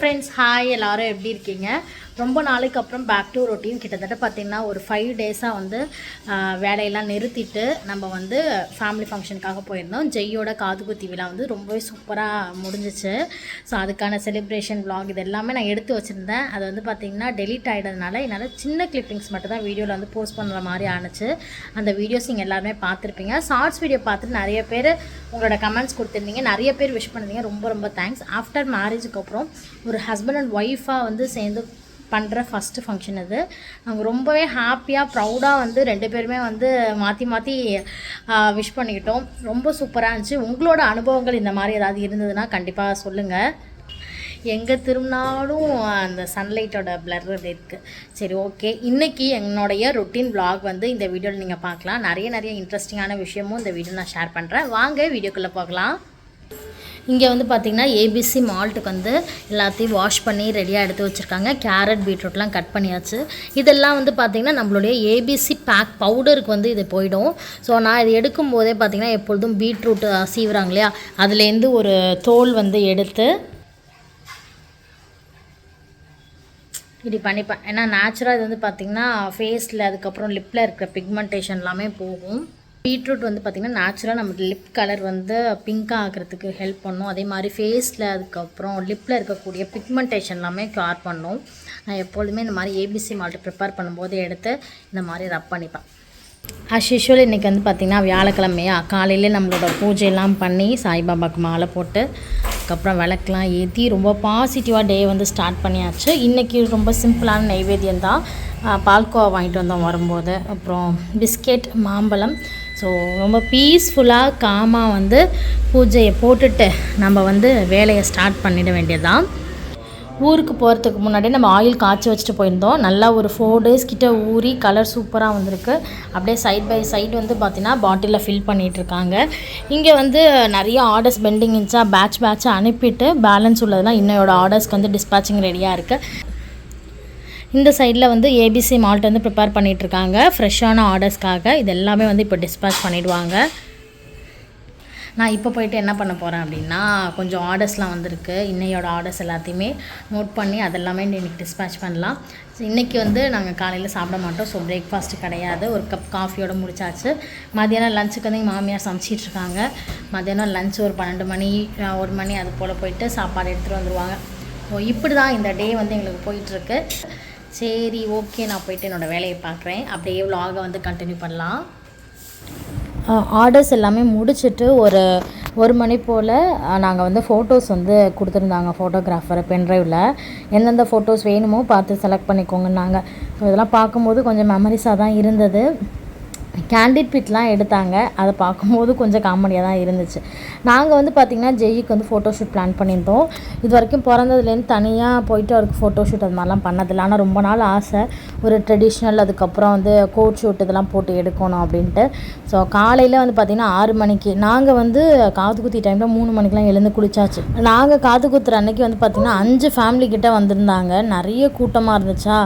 Friends hi எல்லாரும் எப்படி இருக்கீங்க? ரொம்ப நாளைக்கு அப்புறம் பேக் டு ரொட்டீன் கிட்டத்தட்ட பார்த்திங்கன்னா ஒரு ஃபைவ் டேஸாக வந்து வேலையெல்லாம் நிறுத்திட்டு நம்ம வந்து ஃபேமிலி ஃபங்க்ஷனுக்காக போயிருந்தோம். ஜெய்யோட காது குத்தி விழா வந்து ரொம்பவே சூப்பராக முடிஞ்சிச்சு. ஸோ அதுக்கான செலிப்ரேஷன் விலாக் இது எல்லாமே நான் எடுத்து வச்சுருந்தேன். அது வந்து பார்த்திங்கன்னா டெலிட் ஆகிடுறதுனால என்னால் சின்ன கிளிப்பிங்ஸ் மட்டும் தான் வீடியோவில் வந்து போஸ்ட் பண்ணுற மாதிரி ஆணுச்சு அந்த வீடியோஸ் நீங்கள் எல்லாருமே பார்த்துருப்பீங்க. ஷார்ட்ஸ் வீடியோ பார்த்துட்டு நிறைய பேர் உங்களோட கமெண்ட்ஸ் கொடுத்துருந்தீங்க. நிறைய பேர் விஷ் பண்ணிருந்தீங்க. ரொம்ப ரொம்ப தேங்க்ஸ் ஆஃப்டர் மேரேஜுக்கு அப்புறம் ஒரு ஹஸ்பண்ட் அண்ட் ஒய்ஃபாக வந்து சேர்ந்து பண்ணுற ஃபஸ்ட்டு ஃபங்க்ஷன் அது. நாங்கள் ரொம்பவே ஹாப்பியாக ப்ரௌடாக வந்து ரெண்டு பேருமே வந்து மாற்றி மாற்றி விஷ் பண்ணிக்கிட்டோம். ரொம்ப சூப்பராக இருந்துச்சு. உங்களோட அனுபவங்கள் இந்த மாதிரி ஏதாவது இருந்ததுன்னா கண்டிப்பாக சொல்லுங்கள் எங்கே திரும்பினாலும் அந்த சன்லைட்டோட பிளர் இருக்குது சரி ஓகே இன்றைக்கி என்னுடைய ரொட்டீன் vlog வந்து இந்த வீடியோவில் நீங்கள் பார்க்கலாம். நிறைய நிறைய இன்ட்ரெஸ்டிங்கான விஷயமும் இந்த வீடியோ நான் ஷேர் பண்ணுறேன் வாங்க வீடியோக்குள்ளே போகலாம். இங்கே வந்து பார்த்திங்கன்னா ஏபிசி மால்ட்டுக்கு வந்து எல்லாத்தையும் வாஷ் பண்ணி ரெடியாக எடுத்து வச்சுருக்காங்க. கேரட் பீட்ரூட்லாம் கட் பண்ணியாச்சு. இதெல்லாம் வந்து பார்த்திங்கன்னா நம்மளுடைய ஏபிசி பேக் பவுடருக்கு வந்து இது போயிடும். ஸோ நான் இது எடுக்கும் போதே பார்த்திங்கன்னா எப்பொழுதும் பீட்ரூட் சீவுறாங்க இல்லையா? அதுலேருந்து ஒரு தோல் வந்து எடுத்து இப்படி பண்ணிப்பேன். ஏன்னா நேச்சுரலாக இது வந்து பார்த்திங்கன்னா ஃபேஸில் அதுக்கப்புறம் லிப்பில் இருக்கிற பிக்மெண்டேஷன் எல்லாமே போகும். பீட்ரூட் வந்து பார்த்திங்கன்னா நேச்சுரலாக நம்ம லிப் கலர் வந்து பிங்காக ஆகிறதுக்கு ஹெல்ப் பண்ணும். அதே மாதிரி ஃபேஸில் அதுக்கப்புறம் லிப்பில் இருக்கக்கூடிய பிக்மெண்டேஷன் எல்லாமே கியூர் பண்ணும். நான் எப்பொழுதுமே இந்த மாதிரி ஏபிசி மால்ட்டு ப்ரிப்பேர் பண்ணும்போது எடுத்து இந்த மாதிரி ரப் பண்ணிப்பேன். அஸ் யூஷுவல் இன்றைக்கி வந்து பார்த்திங்கன்னா வியாழக்கிழமையா? காலையிலே நம்மளோட பூஜையெல்லாம் பண்ணி சாய்பாபாவுக்கு மாலை போட்டு அதுக்கப்புறம் விளக்கெலாம் ஏற்றி ரொம்ப பாசிட்டிவாக டே வந்து ஸ்டார்ட் பண்ணியாச்சு. இன்றைக்கி ரொம்ப சிம்பிளான நைவேத்தியம் தான் பால்கோவா வாங்கிட்டு வந்தோம் வரும்போது. அப்புறம் பிஸ்கெட் மாம்பழம் ஸோ ரொம்ப பீஸ்ஃபுல்லாக காமாக வந்து பூஜையை போட்டுட்டு நம்ம வந்து வேலையை ஸ்டார்ட் பண்ணிட வேண்டியதுதான். ஊருக்கு போகிறதுக்கு முன்னாடி நம்ம ஆயில் காய்ச்சி வச்சுட்டு போயிருந்தோம். நல்லா ஒரு ஃபோர் டேஸ் கிட்ட ஊறி கலர் சூப்பராக வந்திருக்கு. அப்படியே சைட் பை சைடு வந்து பார்த்திங்கன்னா பாட்டிலில் ஃபில் பண்ணிகிட்ருக்காங்க இருக்காங்க. இங்கே வந்து நிறைய ஆர்டர்ஸ் பெண்டிங் இருந்துச்சா பேட்ச் பேட்சாக அனுப்பிட்டு பேலன்ஸ் உள்ளதெல்லாம் இன்னையோட ஆர்டர்ஸ்க்கு வந்து டிஸ்பேச்சிங் ரெடியாக இருக்குது இந்த சைடில் வந்து ஏபிசி மால்ட் வந்து ப்ரிப்பேர் பண்ணிகிட்ருக்காங்க இருக்காங்க ஃப்ரெஷ்ஷான ஆர்டர்ஸ்க்காக இது எல்லாமே வந்து இப்போ டிஸ்பேச் பண்ணிவிடுவாங்க நான் இப்போ போயிட்டு என்ன பண்ண போகிறேன் அப்படின்னா கொஞ்சம் ஆர்டர்ஸ்லாம் வந்திருக்கு. இன்னையோட ஆர்டர்ஸ் எல்லாத்தையுமே நோட் பண்ணி அதெல்லாமே இன்றைக்கி டிஸ்பேச் பண்ணலாம். ஸோ இன்றைக்கி வந்து நாங்கள் காலையில் சாப்பிட மாட்டோம். ஸோ பிரேக்ஃபாஸ்ட் கிடையாது. ஒரு கப் காஃபியோட முடிச்சாச்சு. மதியானம் லஞ்சுக்கு வந்து எங்கள் மாமியார் சமைச்சிட்ருக்காங்க மதியானம் லஞ்ச் ஒரு பன்னெண்டு மணி ஒரு மணி அது போல் போயிட்டு சாப்பாடு எடுத்துகிட்டு வந்துடுவாங்க ஸோ இப்படி தான் இந்த டே வந்து எங்களுக்கு போயிட்டுருக்கு. சரி ஓகே நான் போயிட்டு என்னோடய வேலையை பார்க்குறேன். அப்படியே vlog-அ வந்து கண்டினியூ பண்ணலாம். ஆர்டர்ஸ் எல்லாமே முடிச்சுட்டு ஒரு ஒரு மணி போல் நாங்கள் வந்து ஃபோட்டோஸ் வந்து கொடுத்துருந்தாங்க ஃபோட்டோகிராஃபர் பென்ட்ரைவில் எந்தெந்த ஃபோட்டோஸ் வேணுமோ பார்த்து செலக்ட் பண்ணிக்கோங்கன்னாங்க. ஸோ இதெல்லாம் பார்க்கும்போது கொஞ்சம் மெமரிஸாக தான் இருந்தது. கேண்டிட் பிட்லாம் எடுத்தாங்க. அதை பார்க்கும்போது கொஞ்சம் காமெடியாக தான் இருந்துச்சு. நாங்கள் வந்து பார்த்திங்கன்னா ஜெய்க்கு வந்து ஃபோட்டோஷூட் பிளான் பண்ணியிருந்தோம். இது வரைக்கும் பிறந்ததுலேருந்து தனியாக போயிட்டு அவருக்கு ஃபோட்டோஷூட் அது மாதிரிலாம் பண்ணதில்லை. ஆனால் ரொம்ப நாள் ஆசை. ஒரு ட்ரெடிஷ்னல் அதுக்கப்புறம் வந்து கோட் ஷூட் இதெல்லாம் போட்டு எடுக்கணும் அப்படின்ட்டு. ஸோ காலையில் வந்து பார்த்திங்கன்னா ஆறு மணிக்கு. நாங்கள் வந்து காது குத்தி டைமில் மூணு மணிக்கெலாம் எழுந்து குளிச்சாச்சு. நாங்கள் காது குத்துற அன்னைக்கு வந்து பார்த்திங்கன்னா அஞ்சு ஃபேமிலி கிட்ட வந்திருந்தாங்க. நிறைய கூட்டமாக இருந்துச்சா?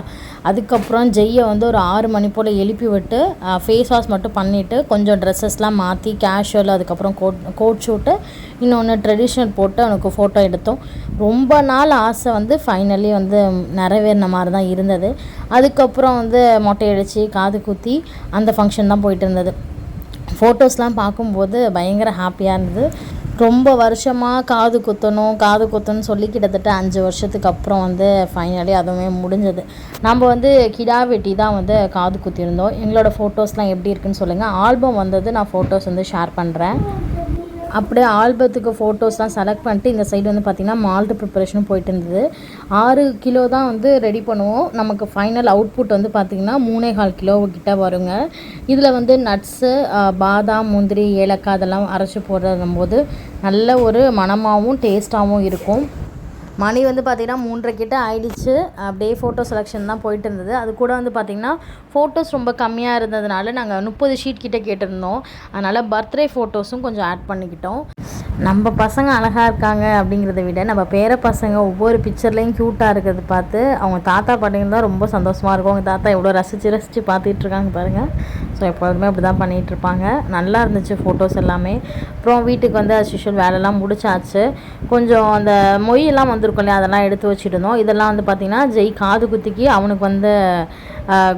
அதுக்கப்புறம் ஜெய்யை வந்து ஒரு ஆறு மணி போல் எழுப்பி விட்டு ஃபேஸ் வாஷ் மட்டும் பண்ணிவிட்டு கொஞ்சம் ட்ரெஸ்ஸஸ்லாம் மாற்றி கேஷுவல் அதுக்கப்புறம் கோட் கோட் ஷூட்டு இன்னொன்று ட்ரெடிஷ்னல் போட்டு அவனுக்கு ஃபோட்டோ எடுத்தோம். ரொம்ப நாள் ஆசை வந்து ஃபைனலி வந்து நிறைவேறின மாதிரி தான் இருந்தது. அதுக்கப்புறம் வந்து மொட்டை அடித்து காது குத்தி அந்த ஃபங்க்ஷன் தான் போயிட்டு இருந்தது. ஃபோட்டோஸ்லாம் பார்க்கும்போது பயங்கர ஹாப்பியாக இருந்தது. ரொம்ப வருஷமாக காது குத்தணும் காது குத்தணும்னு சொல்லி கிட்டத்தட்ட அஞ்சு வருஷத்துக்கு அப்புறம் வந்து ஃபைனலி அதுவுமே முடிஞ்சது. நம்ம வந்து கிடா வெட்டி தான் வந்து காது குத்தியிருந்தோம். எங்களோட ஃபோட்டோஸ்லாம் எப்படி இருக்குன்னு சொல்லுங்கள் ஆல்பம் வந்தது நான் ஃபோட்டோஸ் வந்து ஷேர் பண்ணுறேன் அப்படியே ஆல்பத்துக்கு ஃபோட்டோஸ்லாம் செலக்ட் பண்ணிட்டு இந்த சைடு வந்து பார்த்திங்கன்னா மால்ட் ப்ரிப்பரேஷனும் போயிட்டு இருந்தது. ஆறு கிலோ தான் வந்து ரெடி பண்ணுவோம். நமக்கு ஃபைனல் அவுட்புட் வந்து பார்த்திங்கன்னா மூணே கால் கிலோ கிட்ட வருங்க. இதில் வந்து நட்ஸு பாதாம் முந்திரி ஏலக்காய் அதெல்லாம் அரைச்சி போடுறதும் போது நல்ல ஒரு மணமாகவும் டேஸ்ட்டாகவும் இருக்கும். மணி வந்து பார்த்திங்கன்னா மூன்றரை கிட்ட ஆயிடுச்சு. அப்படியே ஃபோட்டோ செலெக்ஷன் தான் போயிட்டு இருந்தது. அது கூட வந்து பார்த்திங்கன்னா ஃபோட்டோஸ் ரொம்ப கம்மியாக இருந்ததுனால நாங்கள் முப்பது ஷீட் கிட்ட கேட்டிருந்தோம். அதனால் பர்த்டே ஃபோட்டோஸும் கொஞ்சம் ஆட் பண்ணிக்கிட்டோம். நம்ம பசங்க அழகாக இருக்காங்க அப்படிங்கிறத விட நம்ம பேர பசங்க ஒவ்வொரு பிக்சர்லேயும் க்யூட்டாக இருக்கிறது பார்த்து அவங்க தாத்தா பாட்டிங்க தான் ரொம்ப சந்தோஷமாக இருக்கும். அவங்க தாத்தா எவ்வளோ ரசித்து ரசித்து பார்த்துட்டு இருக்காங்க பாருங்கள் ஸோ எப்போதுமே அப்படி தான் பண்ணிகிட்ருப்பாங்க. நல்லா இருந்துச்சு ஃபோட்டோஸ் எல்லாமே. அப்புறம் வீட்டுக்கு வந்து அஸ் யூஷுவல் வேலைலாம் முடிச்சாச்சு. கொஞ்சம் அந்த மொய்யெல்லாம் வந்திருக்கும் இல்லையா? அதெல்லாம் எடுத்து வச்சுட்டு இதெல்லாம் வந்து பார்த்திங்கன்னா ஜெய் காது குத்திக்கு அவனுக்கு வந்து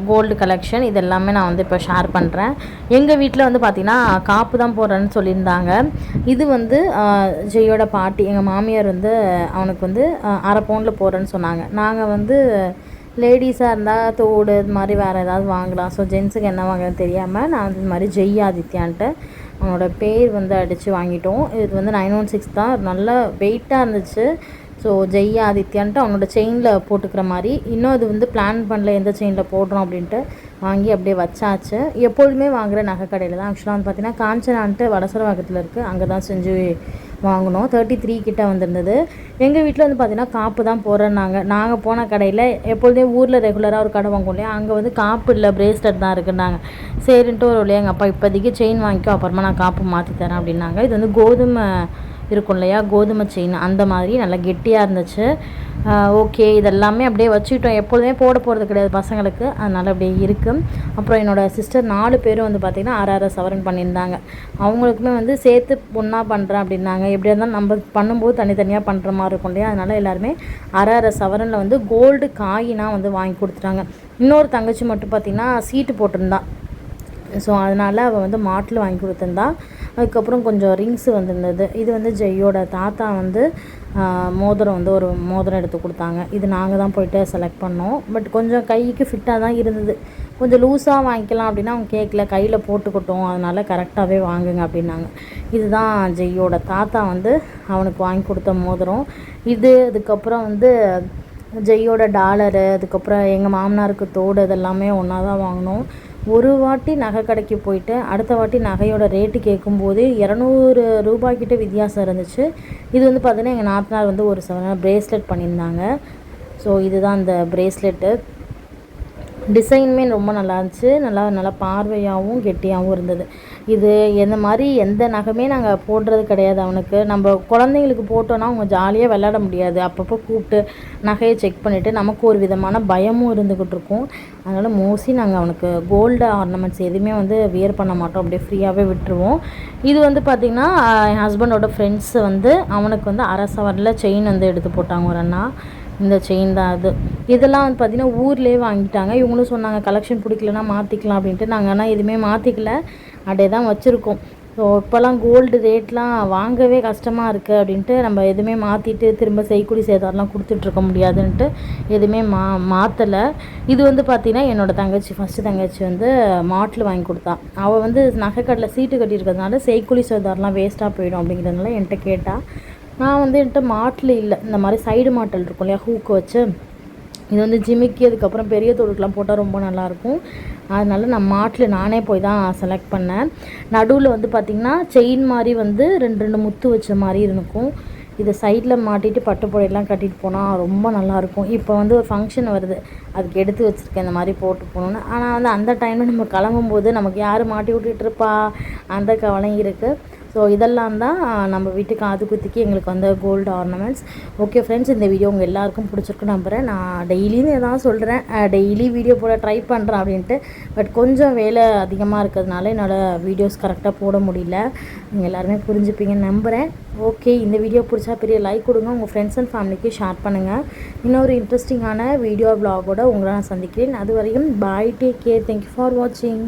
கோல்டு கலெக்ஷன் இது எல்லாமே நான் வந்து இப்போ ஷேர் பண்ணுறேன் எங்கள் வீட்டில் வந்து பார்த்திங்கன்னா காப்பு தான் போடுறேன்னு சொல்லியிருந்தாங்க. இது வந்து ஜெயோட பாட்டி எங்கள் மாமியார் வந்து அவனுக்கு வந்து அரை பவுண்டில் போடுறேன்னு சொன்னாங்க. நாங்கள் வந்து லேடிஸாக இருந்தால் தோடு இது மாதிரி வேறு ஏதாவது வாங்கலாம். ஸோ ஜென்ஸுக்கு என்ன வாங்குறதுன்னு தெரியாமல் நான் வந்து இது மாதிரி ஜெய் ஆதித்யான்ட்டு அவனோட பேர் வந்து அடித்து வாங்கிட்டோம். இது வந்து நைன் ஒன் சிக்ஸ் தான். நல்ல வெயிட்டாக இருந்துச்சு. ஸோ ஜெய் ஆதித்யான்ட்டு அவனோட செயினில் போட்டுக்கிற மாதிரி இன்னும் அது வந்து பிளான் பண்ணல எந்த செயினில் போடுறோம் அப்படின்ட்டு வாங்கி அப்படியே வச்சாச்சு. எப்பொழுதுமே வாங்குகிற நகை கடையில் தான் ஆக்சுவலாக வந்து பார்த்திங்கன்னா காஞ்சனான்ட்டு வடசரவாக்கத்தில் இருக்குது அங்கே தான் செஞ்சு வாங்கினோம். தேர்ட்டி த்ரீ கிட்டே வந்திருந்தது. எங்கள் வீட்டில் வந்து பார்த்திங்கன்னா காப்பு தான் போடுறேன்னாங்க. நாங்கள் போன கடையில் எப்பொழுதே ஊரில் ரெகுலராக ஒரு கடை வாங்குவோம் இல்லையா அங்கே வந்து காப்பு இல்லை பிரேஸ்லெட் தான் இருக்குன்னாங்க. சரின்ட்டு ஒரு இல்லையா எங்கள் அப்பா இப்போதைக்கு செயின் வாங்கிக்கோ அப்புறமா நான் காப்பு மாற்றி தரேன் அப்படின்னாங்க. இது வந்து கோதுமை இருக்கும் இல்லையா கோதுமை செயின் அந்த மாதிரி நல்லா கெட்டியாக இருந்துச்சு. ஓகே இதெல்லாமே அப்படியே வச்சுக்கிட்டோம். எப்பொழுதுமே போட போகிறது கிடையாது பசங்களுக்கு. அதனால் அப்படியே இருக்குது அப்புறம் என்னோடய சிஸ்டர் நாலு பேரும் வந்து பார்த்திங்கன்னா ஆறு ஆறு சவரன் பண்ணியிருந்தாங்க. அவங்களுக்குமே வந்து சேர்த்து ஒன்றா பண்ணுறேன் அப்படின்னாங்க. எப்படியா இருந்தாலும் நம்ம பண்ணும்போது தனித்தனியாக பண்ணுற மாதிரி இருக்கும் இல்லையா? அதனால் எல்லாருமே அரை அரை சவரனில் வந்து கோல்டு காயினாக வந்து வாங்கி கொடுத்துட்டாங்க. இன்னொரு தங்கச்சி மட்டும் பார்த்திங்கன்னா சீட்டு போட்டிருந்தா. ஸோ அதனால் அவள் வந்து மாட்டில் வாங்கி கொடுத்துருந்தா. அதுக்கப்புறம் கொஞ்சம் ரிங்ஸ் வந்திருந்தது. இது வந்து ஜெய்யோட தாத்தா வந்து மோதிரம் வந்து ஒரு மோதிரம் எடுத்து கொடுத்தாங்க. இது நாங்கள் தான் போயிட்டு செலக்ட் பண்ணோம். பட் கொஞ்சம் கைக்கு ஃபிட்டாக தான் இருந்தது. கொஞ்சம் லூஸாக வாங்கிக்கலாம் அப்படின்னா அவங்க கேட்கல கையில் போட்டுக்கிட்டோம். அதனால் கரெக்டாகவே வாங்குங்க அப்படின்னாங்க. இதுதான் ஜெய்யோட தாத்தா வந்து அவனுக்கு வாங்கி கொடுத்த மோதிரம். இது அதுக்கப்புறம் வந்து ஜெய்யோட டாலரு அதுக்கப்புறம் எங்கள் மாமனாருக்கு தோடு இதெல்லாமே ஒன்றா தான் வாங்கினோம். ஒரு வாட்டி நகை கடைக்கு போயிட்டு அடுத்த வாட்டி நகையோட ரேட்டு கேட்கும்போது இரநூறு ரூபாய்க்கிட்ட வித்தியாசம் இருந்துச்சு. இது வந்து பார்த்தீங்கன்னா எங்கள் நாத்தனார் வந்து ஒரு செவன் ப்ரேஸ்லெட் பண்ணியிருந்தாங்க. ஸோ இதுதான் அந்த ப்ரேஸ்லெட்டு டிசைனுமே ரொம்ப நல்லா இருந்துச்சு. நல்லா நல்லா பார்வையாகவும் கெட்டியாகவும் இருந்தது. இது எந்த மாதிரி எந்த நகமே நாங்கள் போடுறது கிடையாது அவனுக்கு. நம்ம குழந்தைங்களுக்கு போட்டோன்னா அவங்க ஜாலியாக விளையாட முடியாது. அப்பப்போ கூப்பிட்டு நகையை செக் பண்ணிவிட்டு நமக்கு ஒரு விதமான பயமும் இருந்துக்கிட்டு இருக்கும். அதனால் மோஸ்ட்லி நாங்கள் அவனுக்கு கோல்டு ஆர்னமெண்ட்ஸ் எதுவுமே வந்து வியர் பண்ண மாட்டோம். அப்படியே ஃப்ரீயாகவே விட்டுருவோம். இது வந்து பார்த்திங்கன்னா என் ஹஸ்பண்டோட ஃப்ரெண்ட்ஸ் வந்து அவனுக்கு வந்து அரசவரில் செயின் வந்து எடுத்து போட்டாங்க ஒரு அண்ணா. இந்த செயின் தான் அது. இதெல்லாம் வந்து பார்த்திங்கன்னா ஊர்லேயே வாங்கிட்டாங்க. இவங்களும் சொன்னாங்க கலெக்ஷன் பிடிக்கலனா மாற்றிக்கலாம் அப்படின்ட்டு. நாங்கள் ஆனால் எதுவுமே மாற்றிக்கல அப்படியே தான் வச்சுருக்கோம். ஸோ இப்போல்லாம் கோல்டு ரேட்லாம் வாங்கவே கஷ்டமாக இருக்குது அப்படின்ட்டு நம்ம எதுவுமே மாற்றிட்டு திரும்ப செய்கூலி சேதாரம்லாம் கொடுத்துட்ருக்க முடியாதுன்ட்டு எதுவுமே மா மாற்றலை இது வந்து பார்த்திங்கன்னா என்னோடய தங்கச்சி ஃபஸ்ட்டு தங்கச்சி வந்து மாட்டில் வாங்கி கொடுத்தா. அவள் வந்து நகைக்கடலில் சீட்டு கட்டியிருக்கிறதுனால செய்கூலி சேதாரம்லாம் வேஸ்ட்டாக போயிடும் அப்படிங்கிறதுனால என்கிட்ட கேட்டால் நான் வந்து என்கிட்ட மாட்டில் இல்லை. இந்த மாதிரி சைடு மாட்டல் இருக்கும் இல்லையா ஹூக்கு வச்சு. இது வந்து ஜிமிக்கி அதுக்கப்புறம் பெரிய தோடுக்கெலாம் போட்டால் ரொம்ப நல்லாயிருக்கும் அதனால் நான் மாட்டில் நானே போய் தான் செலக்ட் பண்ணேன். நடுவில் வந்து பார்த்திங்கன்னா செயின் மாதிரி வந்து ரெண்டு ரெண்டு முத்து வச்ச மாதிரி இருக்கும். இதை சைடில் மாட்டிட்டு பட்டு புடையெல்லாம் கட்டிட்டு போனால் ரொம்ப நல்லாயிருக்கும் இப்போ வந்து ஒரு ஃபங்க்ஷன் வருது. அதுக்கு எடுத்து வச்சுருக்கேன் இந்த மாதிரி போட்டு போகணுன்னு ஆனால் வந்து அந்த டைமில் நம்ம கிளம்பும்போது நமக்கு யார் மாட்டி விட்டுட்ருப்பா அந்த கவலையும் இருக்குது ஸோ இதெல்லாம் தான் நம்ம வீட்டு காது குத்திக்கு எங்களுக்கு வந்த கோல்டு ஆர்னமெண்ட்ஸ் ஓகே ஃப்ரெண்ட்ஸ் இந்த வீடியோ உங்கள் எல்லாருக்கும் பிடிச்சிருக்கு நம்புகிறேன் நான் டெய்லியும் தான் சொல்கிறேன் டெய்லி வீடியோ போட ட்ரை பண்ணுறேன் அப்படின்ட்டு. பட் கொஞ்சம் வேலை அதிகமாக இருக்கிறதுனால என்னோடய வீடியோஸ் கரெக்டாக போட முடியல. நீங்கள் எல்லாருமே புரிஞ்சுப்பீங்கன்னு நம்புகிறேன் ஓகே இந்த வீடியோ பிடிச்சா பெரிய லைக் கொடுங்க. உங்கள் ஃப்ரெண்ட்ஸ் அண்ட் ஃபேமிலிக்கு ஷேர் பண்ணுங்கள் இன்னொரு இன்ட்ரெஸ்டிங்கான வீடியோ ப்ளாகோட உங்களை நான் சந்திக்கிறேன். அது வரையும் bye take care thank you for வாட்சிங்